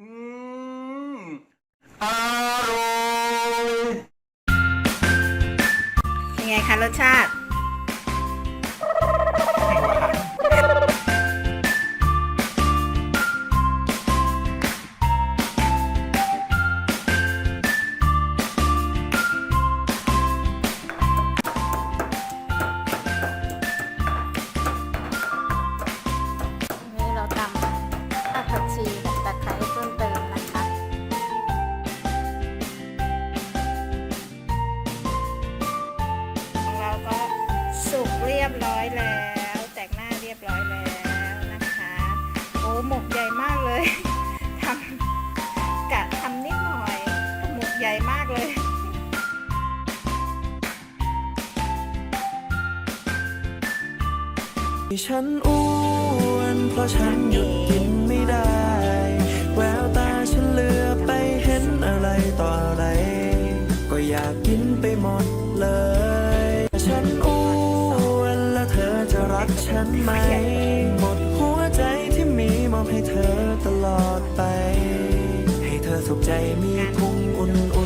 อืมอร่อย เป็นไงคะรสชาติ สุกเรียบร้อยแล้ว แตกหน้าเรียบร้อยแล้วนะคะ โอ้หมกใหญ่มากเลยทำกะทำนิดหน่อยหมกใหญ่มากเลยฉันอ้วนเพราะฉันหยุดกินไม่ได้ แววตาฉันเลือไปเห็นอะไรต่ออะไร ก็อยากกินไปหมด กฉันไหม หมดหัวใจที่มีมอบให้เธอตลอดไป ให้เธอสุขใจมีพุงอุ่น